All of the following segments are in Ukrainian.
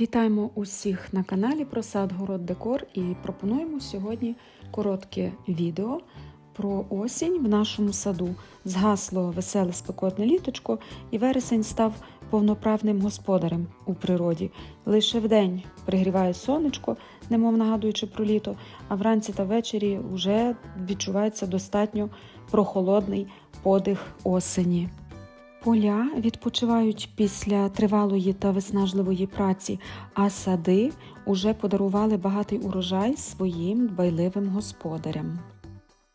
Вітаємо усіх на каналі про сад Город Декор і пропонуємо сьогодні коротке відео про осінь в нашому саду. Згасло веселе спекотне літочко, і вересень став повноправним господарем у природі. Лише вдень пригріває сонечко, немов нагадуючи про літо, а вранці та ввечері вже відчувається достатньо прохолодний подих осені. Поля відпочивають після тривалої та виснажливої праці, а сади уже подарували багатий урожай своїм дбайливим господарям.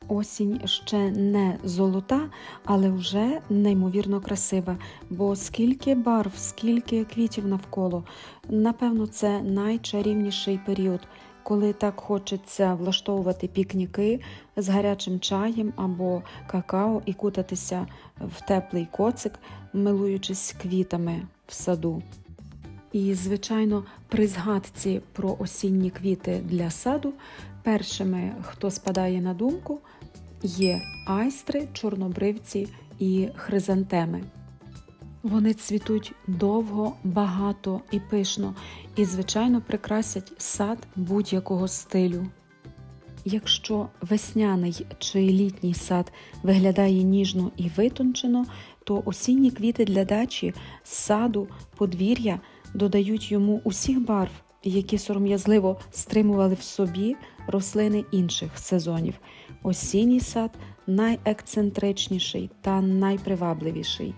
Осінь ще не золота, але вже неймовірно красива, бо скільки барв, скільки квітів навколо. Напевно, це найчарівніший період, коли так хочеться влаштовувати пікніки з гарячим чаєм або какао і кутатися в теплий коцик, милуючись квітами в саду. І, звичайно, при згадці про осінні квіти для саду, першими, хто спадає на думку, є айстри, чорнобривці і хризантеми. Вони цвітуть довго, багато і пишно, і, звичайно, прикрасять сад будь-якого стилю. Якщо весняний чи літній сад виглядає ніжно і витончено, то осінні квіти для дачі, саду, подвір'я додають йому усіх барв, які сором'язливо стримували в собі рослини інших сезонів. Осінній сад найексцентричніший та найпривабливіший.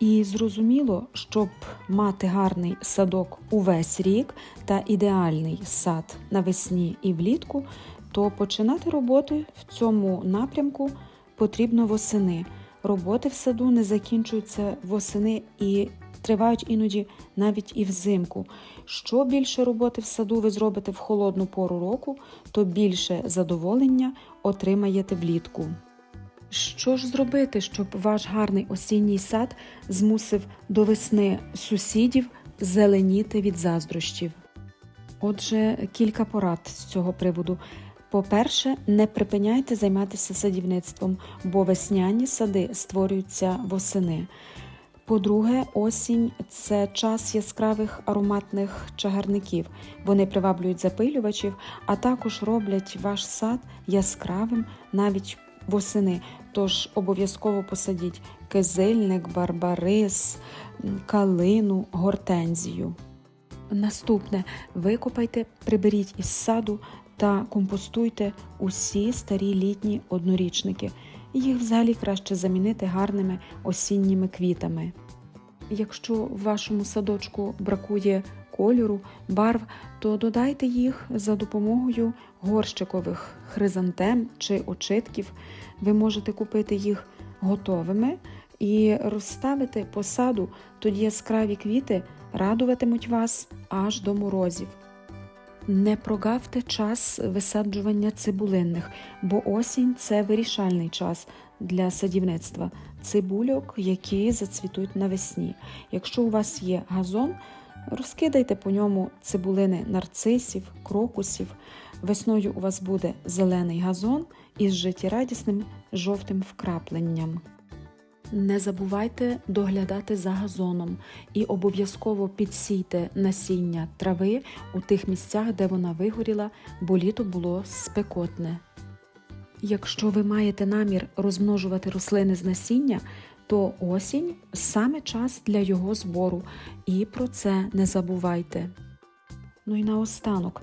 І зрозуміло, щоб мати гарний садок увесь рік та ідеальний сад навесні і влітку, то починати роботи в цьому напрямку потрібно восени. Роботи в саду не закінчуються восени і тривають іноді навіть і взимку. Що більше роботи в саду ви зробите в холодну пору року, то більше задоволення отримаєте влітку. Що ж зробити, щоб ваш гарний осінній сад змусив до весни сусідів зеленіти від заздрощів? Отже, кілька порад з цього приводу. По-перше, не припиняйте займатися садівництвом, бо весняні сади створюються восени. По-друге, осінь це час яскравих ароматних чагарників. Вони приваблюють запилювачів, а також роблять ваш сад яскравим навіть восени. Тож обов'язково посадіть кизильник, барбарис, калину, гортензію. Наступне викопайте, приберіть із саду та компостуйте усі старі літні однорічники. Їх взагалі краще замінити гарними осінніми квітами. Якщо в вашому садочку бракує кольору, барв, то додайте їх за допомогою горщикових хризантем чи очитків. Ви можете купити їх готовими і розставити по саду, тоді яскраві квіти радуватимуть вас аж до морозів. Не прогавте час висаджування цибулинних, бо осінь це вирішальний час для садівництва цибульок, які зацвітуть навесні. Якщо у вас є газон, розкидайте по ньому цибулини нарцисів, крокусів. Весною у вас буде зелений газон із життєрадісним жовтим вкрапленням. Не забувайте доглядати за газоном і обов'язково підсійте насіння трави у тих місцях, де вона вигоріла, бо літо було спекотне. Якщо ви маєте намір розмножувати рослини з насіння, то осінь саме час для його збору, і про це не забувайте. Ну і наостанок,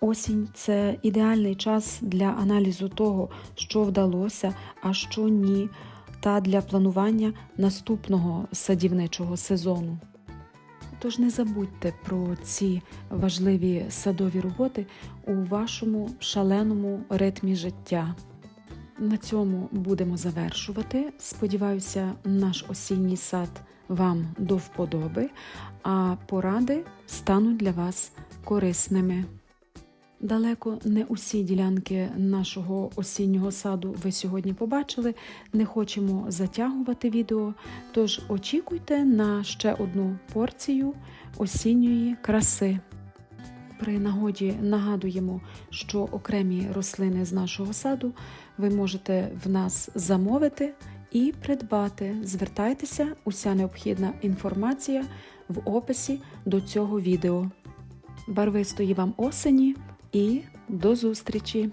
осінь це ідеальний час для аналізу того, що вдалося, а що ні та для планування наступного садівничого сезону. Тож не забудьте про ці важливі садові роботи у вашому шаленому ритмі життя. На цьому будемо завершувати. Сподіваюся, наш осінній сад вам до вподоби, а поради стануть для вас корисними. Далеко не усі ділянки нашого осіннього саду ви сьогодні побачили. Не хочемо затягувати відео, тож очікуйте на ще одну порцію осінньої краси. При нагоді нагадуємо, що окремі рослини з нашого саду ви можете в нас замовити і придбати. Звертайтеся, уся необхідна інформація в описі до цього відео. барвистої вам осені і до зустрічі!